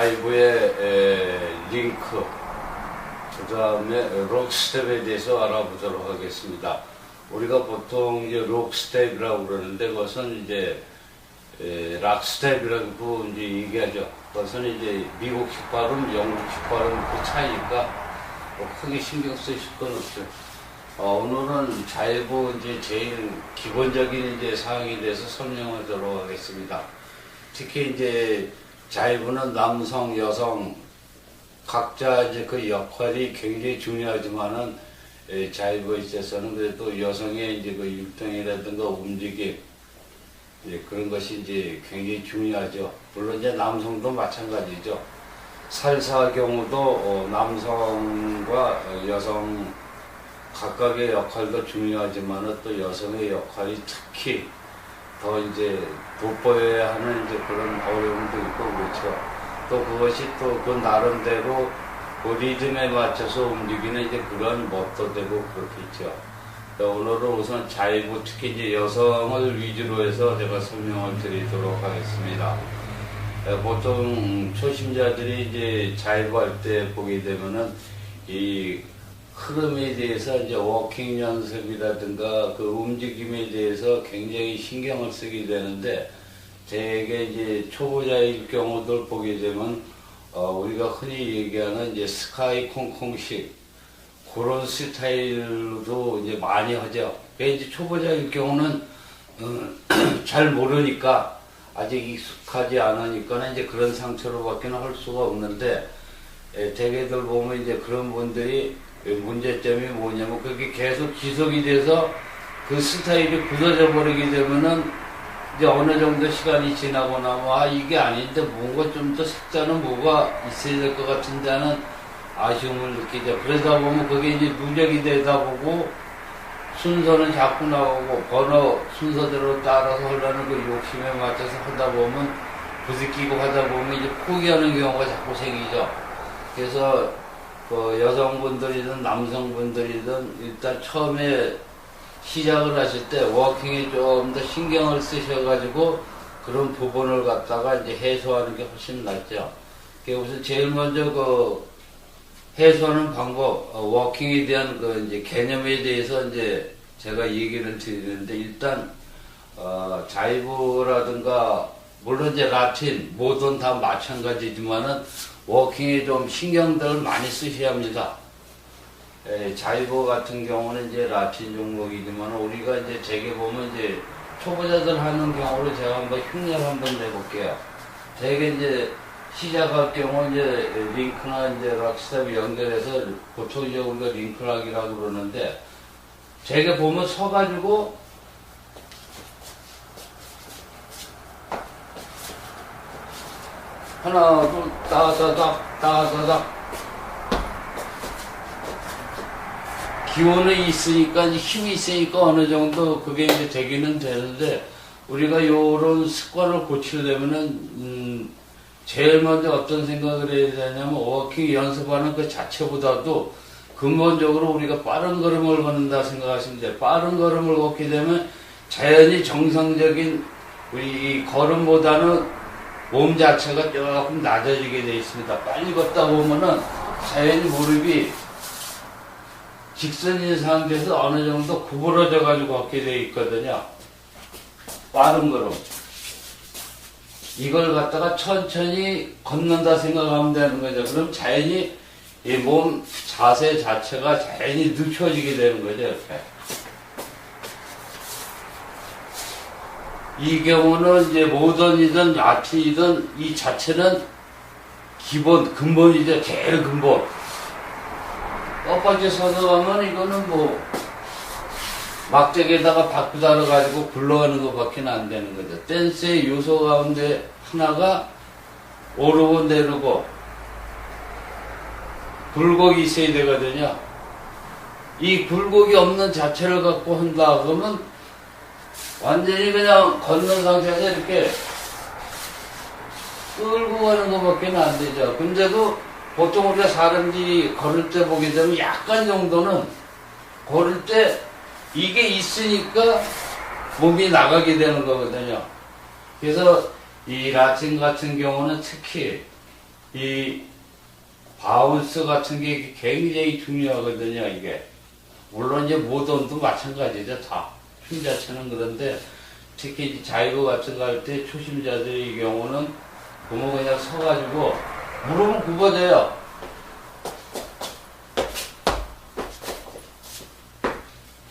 자이브의 에, 링크, 그 다음에 록스텝에 대해서 알아보도록 하겠습니다. 우리가 보통 이제 록스텝이라고 그러는데 그것은 이제 에, 락스텝이라고 이제 얘기하죠. 그것은 이제 미국식 발음, 영국식 발음 그 차이가 뭐 크게 신경 쓰실 건 없죠. 어, 오늘은 자이브 이제 제일 기본적인 이제 사항에 대해서 설명하도록 하겠습니다. 특히 이제 자이브는 남성, 여성 각자 이제 그 역할이 굉장히 중요하지만은 에, 자이브에 있어서는 그래도 여성의 이제 그 율동이라든가 움직임 예, 그런 것이 이제 굉장히 중요하죠. 물론 이제 남성도 마찬가지죠. 살사 경우도 어, 남성과 어, 여성 각각의 역할도 중요하지만 또 여성의 역할이 특히 더 이제 돋보여야 하는 이제 그런 어려움도 있고 그렇죠. 또 그것이 또 그 나름대로 그 리듬에 맞춰서 움직이는 이제 그런 멋도 되고 그렇겠죠. 오늘은 우선 자이브 특히 이제 여성을 위주로 해서 제가 설명을 드리도록 하겠습니다. 에, 보통 초심자들이 이제 자이브 할 때 보게 되면은 이 흐름에 대해서 이제 워킹 연습이라든가 그 움직임에 대해서 굉장히 신경을 쓰게 되는데 대개 이제 초보자일 경우들 보게 되면 어, 우리가 흔히 얘기하는 이제 스카이 콩콩식 그런 스타일로 이제 많이 하죠. 이제 초보자일 경우는 음, 잘 모르니까 아직 익숙하지 않으니까 이제 그런 상태로밖에는 할 수가 없는데 에, 대개들 보면 이제 그런 분들이 문제점이 뭐냐면 그게 계속 지속이 돼서 그 스타일이 굳어져 버리게 되면은 이제 어느 정도 시간이 지나고 나면 아 이게 아닌데 뭔가 좀 더 색다른 뭐가 있어야 될 것 같은데 하는 아쉬움을 느끼죠. 그러다 보면 그게 이제 누적이 되다 보고 순서는 자꾸 나오고 번호 순서대로 따라서 하려는 그 욕심에 맞춰서 하다 보면 부딪히고 하다 보면 이제 포기하는 경우가 자꾸 생기죠. 그래서 그 여성분들이든 남성분들이든 일단 처음에 시작을 하실 때 워킹에 좀 더 신경을 쓰셔가지고 그런 부분을 갖다가 이제 해소하는 게 훨씬 낫죠. 그래서 제일 먼저 그 해소하는 방법, 어, 워킹에 대한 그 이제 개념에 대해서 이제 제가 얘기를 드리는데 일단 어, 자이브라든가 물론 이제 라틴 모든 다 마찬가지지만은 워킹에 좀 신경들을 많이 쓰셔야 합니다. 에, 자이브 같은 경우는 이제 라틴 종목이지만 우리가 이제 제게 보면 이제 초보자들 하는 경우로 제가 한번 흉내를 한번 내볼게요. 대개 이제 시작할 경우 이제 링크나 이제 락스텝 연결해서 보통 이제 우리가 링크락이라고 그러는데 제게 보면 서가지고 하나 둘 따다닥 따다닥 기운이 있으니까 힘이 있으니까 어느 정도 그게 이제 되기는 되는데 우리가 요런 습관을 고치려면은 음 제일 먼저 어떤 생각을 해야 되냐면 워킹 연습하는 그 자체보다도 근본적으로 우리가 빠른 걸음을 걷는다 생각하시면 돼요. 빠른 걸음을 걷게 되면 자연히 정상적인 우리 이 걸음보다는 몸 자체가 조금 낮아지게 되어 있습니다. 빨리 걷다 보면은 자연히 무릎이 직선인 상태에서 어느 정도 구부러져 가지고 걷게 되어 있거든요. 빠른 걸음. 이걸 갖다가 천천히 걷는다 생각하면 되는 거죠. 그럼 자연히 이 몸 자세 자체가 자연히 늦춰지게 되는 거죠. 이렇게. 이 경우는 이제 모던이든 라틴이든 이 자체는 기본, 근본이죠. 제일 근본. 엇박지 서서 가면 이거는 뭐 막대기에다가 바꾸다를 가지고 굴러가는 것밖에 안 되는 거죠. 댄스의 요소 가운데 하나가 오르고 내리고 굴곡이 있어야 되거든요. 이 굴곡이 없는 자체를 갖고 한다 그러면 완전히 그냥 걷는 상태에서 이렇게 끌고 가는 것밖에 안 되죠. 근데도 보통 우리가 사람들이 걸을 때 보게 되면 약간 정도는 걸을 때 이게 있으니까 몸이 나가게 되는 거거든요. 그래서 이 라틴 같은 경우는 특히 이 바운스 같은 게 굉장히 중요하거든요, 이게. 물론 이제 모던도 마찬가지죠, 다. 춤 자체는 그런데 특히 자이브 같은 거 할 때 초심자들의 경우는 보면 그냥 서가지고 무릎은 굽어져요.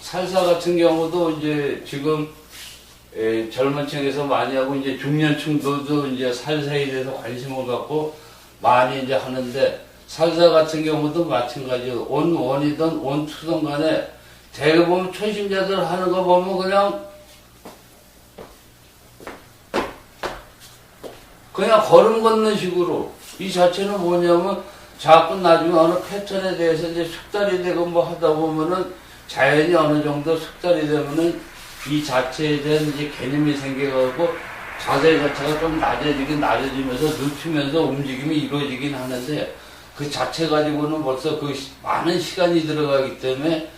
살사 같은 경우도 이제 지금 에, 젊은 층에서 많이 하고 이제 중년층도 이제 살사에 대해서 관심을 갖고 많이 이제 하는데 살사 같은 경우도 마찬가지로 온 원이든 온 투든 간에 대개 보면 초심자들 하는 거 보면 그냥 그냥 걸음 걷는 식으로. 이 자체는 뭐냐면 자꾸 나중에 어느 패턴에 대해서 이제 숙달이 되고 뭐 하다 보면은 자연이 어느 정도 숙달이 되면은 이 자체에 대한 이제 개념이 생겨가고 자세 자체가 좀 낮아지긴 낮아지면서 늦추면서 움직임이 이루어지긴 하는데 그 자체 가지고는 벌써 그 시- 많은 시간이 들어가기 때문에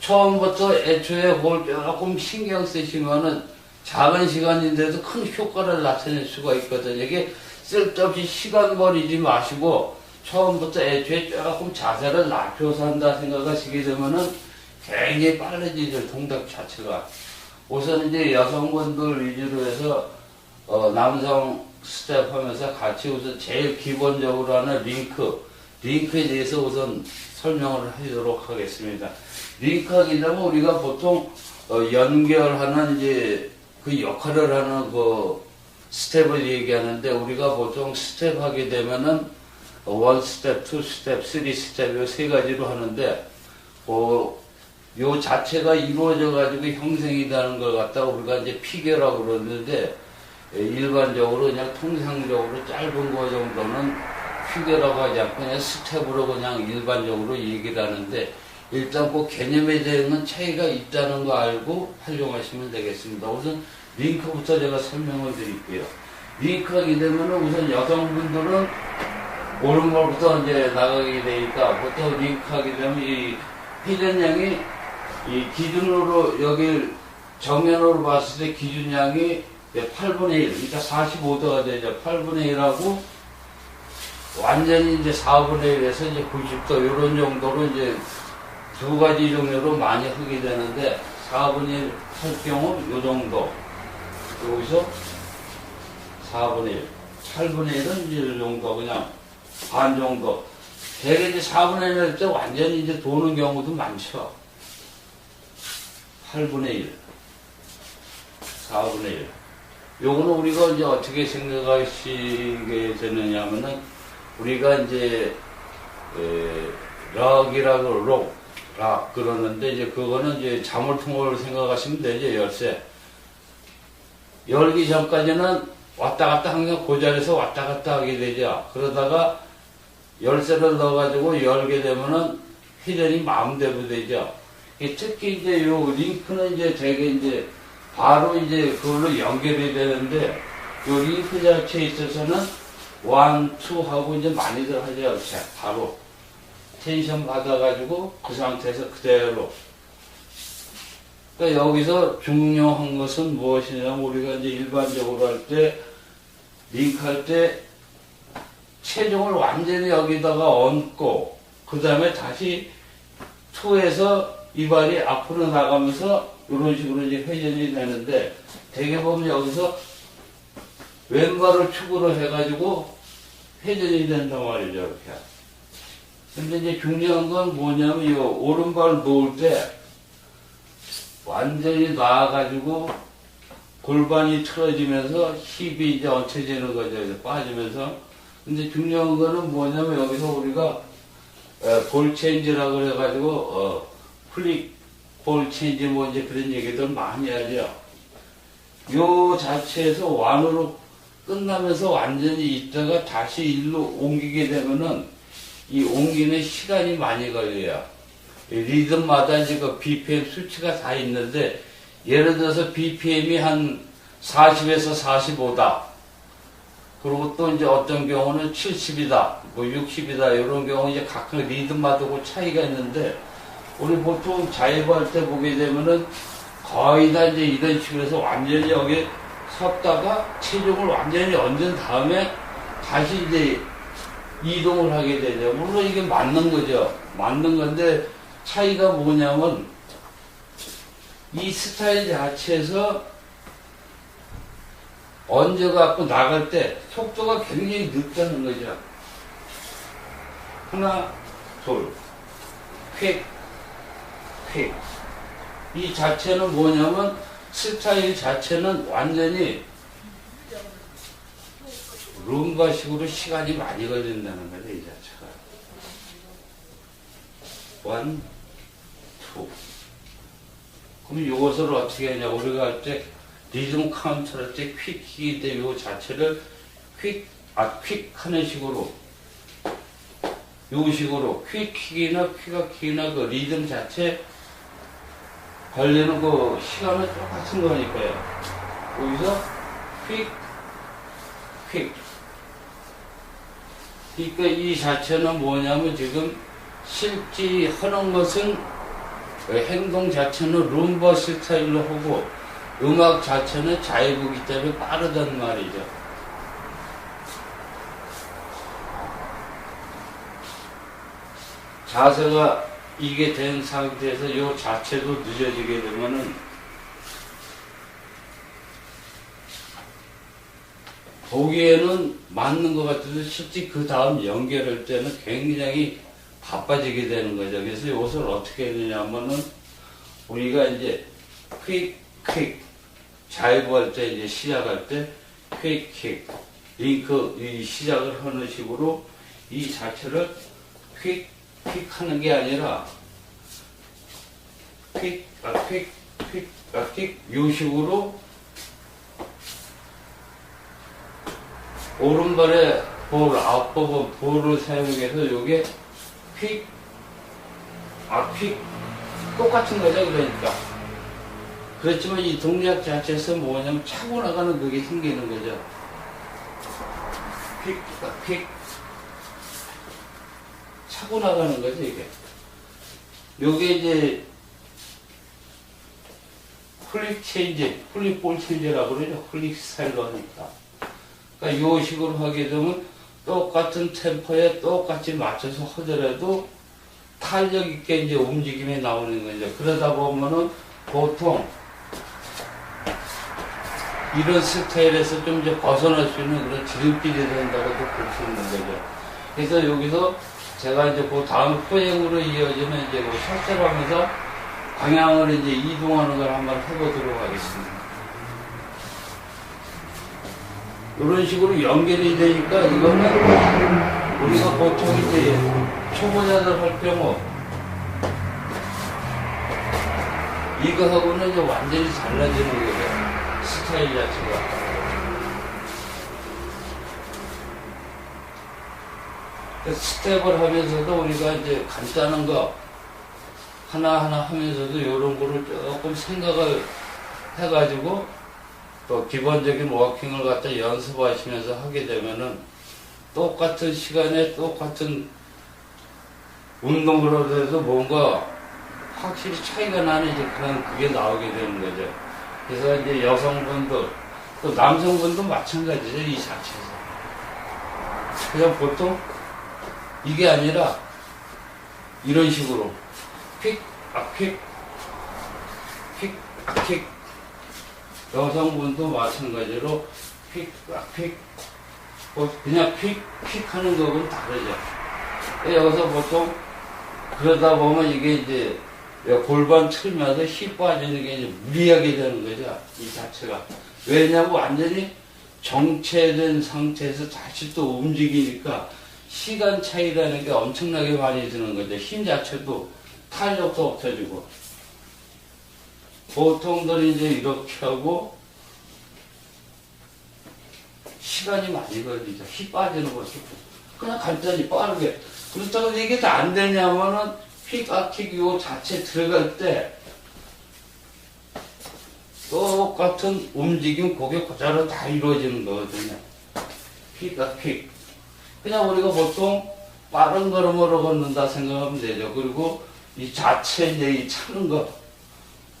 처음부터 애초에 그걸 조금 신경 쓰시면은 작은 시간인데도 큰 효과를 나타낼 수가 있거든요. 이게 쓸데없이 시간 버리지 마시고 처음부터 애초에 조금 자세를 낮춰서 한다 생각하시게 되면은 굉장히 빨라지죠. 동작 자체가. 우선 이제 여성분들 위주로 해서 어, 남성 스텝 하면서 같이 우선 제일 기본적으로 하는 링크, 링크에 대해서 우선 설명을 하도록 하겠습니다. 링크하기 되면 우리가 보통 어, 연결하는 이제 그 역할을 하는 그 스텝을 얘기하는데 우리가 보통 스텝 하게 되면은 원 스텝, 투 스텝, 쓰리 스텝 요세 가지로 하는데 어, 요 자체가 이루어져 가지고 형성이 되는 걸 갖다가 우리가 이제 피겨라고 그러는데 예, 일반적으로 그냥 통상적으로 짧은 거 정도는 피겨라고 하지 않고 그냥 스텝으로 그냥 일반적으로 얘기를 하는데 일단 그 개념에 대한 차이가 있다는 거 알고 활용하시면 되겠습니다. 우선 링크부터 제가 설명을 드릴게요. 링크하게 되면 우선 여성분들은 오른발부터 이제 나가게 되니까 보통 링크하게 되면 이 회전량이 이 기준으로 여기 정면으로 봤을 때 기준량이 8분의 1, 그러니까 45도가 되죠. 8분의 1하고 완전히 이제 4분의 1에서 이제 90도 이런 정도로 이제 두 가지 종류로 많이 하게 되는데 4분의 1 할 경우 이 정도 여기서 4분의 1, 8분의 1은 이제 이 정도 그냥 반 정도. 대개 이제 4분의 1 할 때 완전히 이제 도는 경우도 많죠. 8분의 1, 4분의 1. 요거는 우리가 이제 어떻게 생각하시게 되느냐 하면은 우리가 이제 에, 락이라고 록, 락 그러는데 이제 그거는 이제 자물통을 생각하시면 되죠 열쇠. 열기 전까지는 왔다 갔다 항상 그 자리에서 왔다 갔다 하게 되죠. 그러다가 열쇠를 넣어가지고 열게 되면은 회전이 마음대로 되죠. 이 특히 이제 요 링크는 이제 되게 이제 바로 이제 그걸로 연결이 되는데 요 링크 자체에 있어서는 원, 투 하고 이제 많이들 하죠. 이렇게 바로 텐션 받아가지고 그 상태에서 그대로. 그러니까 여기서 중요한 것은 무엇이냐면 우리가 이제 일반적으로 할 때 링크 할 때 체중을 완전히 여기다가 얹고 그 다음에 다시 투에서 이발이 앞으로 나가면서 이런 식으로 이제 회전이 되는데 대개 보면 여기서 왼발을 축으로 해가지고 회전이 된단 말이죠 이렇게. 근데 이제 중요한 건 뭐냐면 이 오른발 놓을 때 완전히 놔가지고 골반이 틀어지면서 힙이 이제 얹혀지는 거죠. 이제 빠지면서. 근데 중요한 거는 뭐냐면 여기서 우리가 에, 볼 체인지라고 그래가지고 어, 플릭 볼 체인지 뭐 이제 그런 얘기들 많이 하죠. 요 자체에서 완으로 끝나면서 완전히 있다가 다시 일로 옮기게 되면은 이 옮기는 시간이 많이 걸려요. 이 리듬마다 이제 그 BPM 수치가 다 있는데 예를 들어서 BPM이 한 40에서 45다. 그리고 또 이제 어떤 경우는 70이다, 뭐 60이다, 이런 경우 이제 각각 리듬마다 그 차이가 있는데, 우리 보통 자이브 할 때 보게 되면은 거의 다 이제 이런 식으로 해서 완전히 여기 섰다가 체중을 완전히 얹은 다음에 다시 이제 이동을 하게 되죠. 물론 이게 맞는 거죠. 맞는 건데 차이가 뭐냐면 이 스타일 자체에서 얹어갖고 나갈 때 속도가 굉장히 늦다는 거죠. 하나, 둘, 휙, 휙. 이 자체는 뭐냐면 스타일 자체는 완전히 룸바식으로 시간이 많이 걸린다는 거죠, 이 자체가. 원, 투. 그럼 이것을 어떻게 하냐, 우리가 할 때, 리듬 카운트 할때 퀵이기 때문에 이 자체를 퀵, 아, 퀵 하는 식으로, 요 식으로, 퀵 킥이나 퀵아킥이나 그 리듬 자체 걸리는 그 시간은 똑같은 거니까요. 여기서 퀵, 퀵. 그러니까 이 자체는 뭐냐면 지금 실제 하는 것은 행동 자체는 룸바 스타일로 하고 음악 자체는 자이브기 때문에 빠르단 말이죠. 자세가 이게 된 상태에서 이 자체도 늦어지게 되면은 보기에는 맞는 것 같아도 실제 그 다음 연결할 때는 굉장히 바빠지게 되는 거죠. 그래서 이것을 어떻게 했느냐면은 우리가 이제 퀵, 퀵, 자이브 할 때 이제 시작할 때 퀵, 퀵, 링크 이 시작을 하는 식으로 이 자체를 퀵, 퀵 하는 게 아니라 퀵, 아, 퀵, 퀵, 아, 퀵, 요 식으로 오른발에 볼, 앞부분 볼을 사용해서 요게 퀵, 아, 퀵, 똑같은 거죠, 그러니까. 그렇지만 이 동작 자체에서 뭐냐면 차고 나가는 그게 생기는 거죠. 퀵, 아, 퀵. 차고 나가는 거죠, 이게. 요게 이제 플릭 체인지, 플릭 볼 체인지라고 그러죠. 플릭 스타일로 하니까. 그러니까 요 식으로 하게 되면 똑같은 템포에 똑같이 맞춰서 하더라도 탄력 있게 이제 움직임이 나오는 거죠. 그러다 보면은 보통 이런 스타일에서 좀 이제 벗어날 수 있는 그런 지름길이 된다고도 볼 수 있는 거죠. 그래서 여기서 제가 이제 그 다음 포행으로 이어지는 이제 그 설정하면서 방향을 이제 이동하는 걸 한번 해보도록 하겠습니다. 이런 식으로 연결이 되니까 이거는 우리가 보통 이제 초보자들 할 경우 이거하고는 이제 완전히 달라지는 거예요. 스타일 자체가. 스텝을 하면서도 우리가 이제 간단한 거 하나하나 하면서도 이런 거를 조금 생각을 해가지고 또 기본적인 워킹을 갖다 연습하시면서 하게 되면은 똑같은 시간에 똑같은 운동을 해서 뭔가 확실히 차이가 나는 이제 그런 그게 나오게 되는 거죠. 그래서 이제 여성분들 또 남성분도 마찬가지죠 이 자체에서. 그냥 보통 이게 아니라 이런 식으로 픽, 아픽, 픽, 아픽 여성분도 마찬가지로 픽, 픽, 뭐 그냥 픽, 픽 하는 거하고는 다르죠. 여기서 보통 그러다 보면 이게 이제 골반 틀면서 힘 빠지는 게 이제 무리하게 되는 거죠. 이 자체가. 왜냐면 완전히 정체된 상태에서 다시 또 움직이니까 시간 차이라는 게 엄청나게 많이 드는 거죠. 힘 자체도 탄력도 없어지고. 보통들 이제 이렇게 하고 시간이 많이 걸리죠. 힘 빠지는 것도. 그냥 간단히 빠르게. 그렇다고 이게 다 안 되냐면은 픽, 아킥 요 자체 들어갈 때 똑같은 움직임 고개 그대로 다 이루어지는 거거든요. 픽, 아킥. 그냥 우리가 보통 빠른 걸음으로 걷는다 생각하면 되죠. 그리고 이 자체 이제 이 차는 거,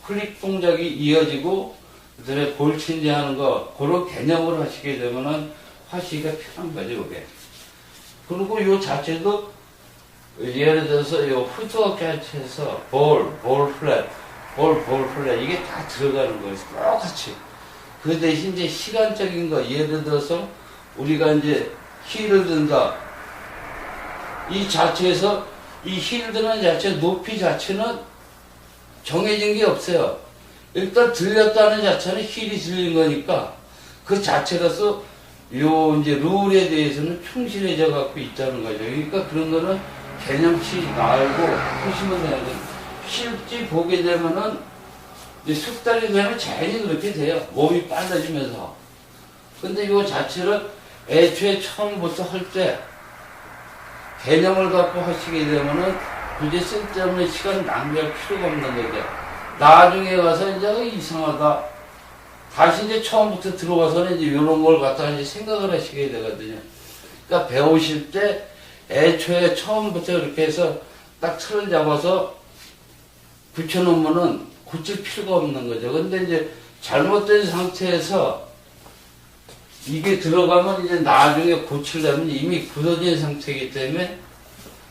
클릭 동작이 이어지고, 그다음에 볼친지 하는 거, 그런 개념으로 하시게 되면은 하시기가 편한 거죠, 그게. 그리고 요 자체도 예를 들어서 요 푸트워크 자체에서 볼, 볼 플랫, 볼, 볼 플랫 이게 다 들어가는 거예요. 똑같이. 그 대신 이제 시간적인 거 예를 들어서 우리가 이제 힐을 든다. 이 자체에서 이힐 드는 자체 높이 자체는 정해진 게 없어요. 일단 들렸다는 자체는 힐이 들린 거니까 그 자체로서 요 이제 룰에 대해서는 충실해져 갖고 있다는 거죠. 그러니까 그런 거는 개념치 말고 보시면 되는 거예요. 실제 보게 되면은 이제 숙달이 되면 자연히 그렇게 돼요. 몸이 빨라지면서. 근데 요 자체를 애초에 처음부터 할 때 개념을 갖고 하시게 되면은 굳이 쓸데없는 시간 낭비할 필요가 없는 거죠. 나중에 가서 이제 어, 이상하다. 다시 이제 처음부터 들어가서는 이제 이런 걸 갖다가 이제 생각을 하시게 되거든요. 그러니까 배우실 때 애초에 처음부터 이렇게 해서 딱 틀을 잡아서 붙여놓으면은 고칠 필요가 없는 거죠. 근데 이제 잘못된 상태에서 이게 들어가면 이제 나중에 고치려면 이미 굳어진 상태이기 때문에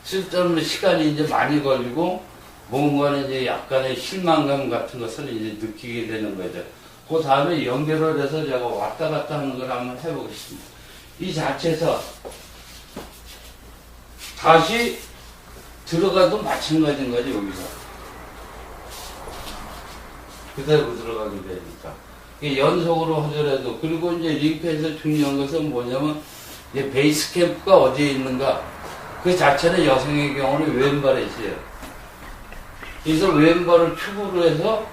쓸데없는 시간이 이제 많이 걸리고 뭔가는 이제 약간의 실망감 같은 것을 이제 느끼게 되는 거죠. 그 다음에 연결을 해서 제가 왔다 갔다 하는 걸 한번 해보겠습니다. 이 자체에서 다시 들어가도 마찬가지인 거죠, 여기서. 그대로 들어가게 되니까. 연속으로 하더라도, 그리고 이제 링크에서 중요한 것은 뭐냐면, 이제 베이스 캠프가 어디에 있는가. 그 자체는 여성의 경우는 왼발에 있어요. 그래서 왼발을 축으로 해서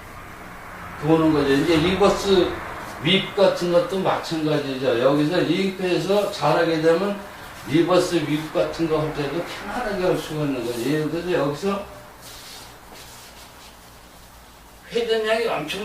도는 거죠. 이제 리버스 윗 같은 것도 마찬가지죠. 여기서 링크에서 잘하게 되면 리버스 윗 같은 거 할 때도 편안하게 할 수가 있는 거죠. 예를 들어서 여기서 회전량이 엄청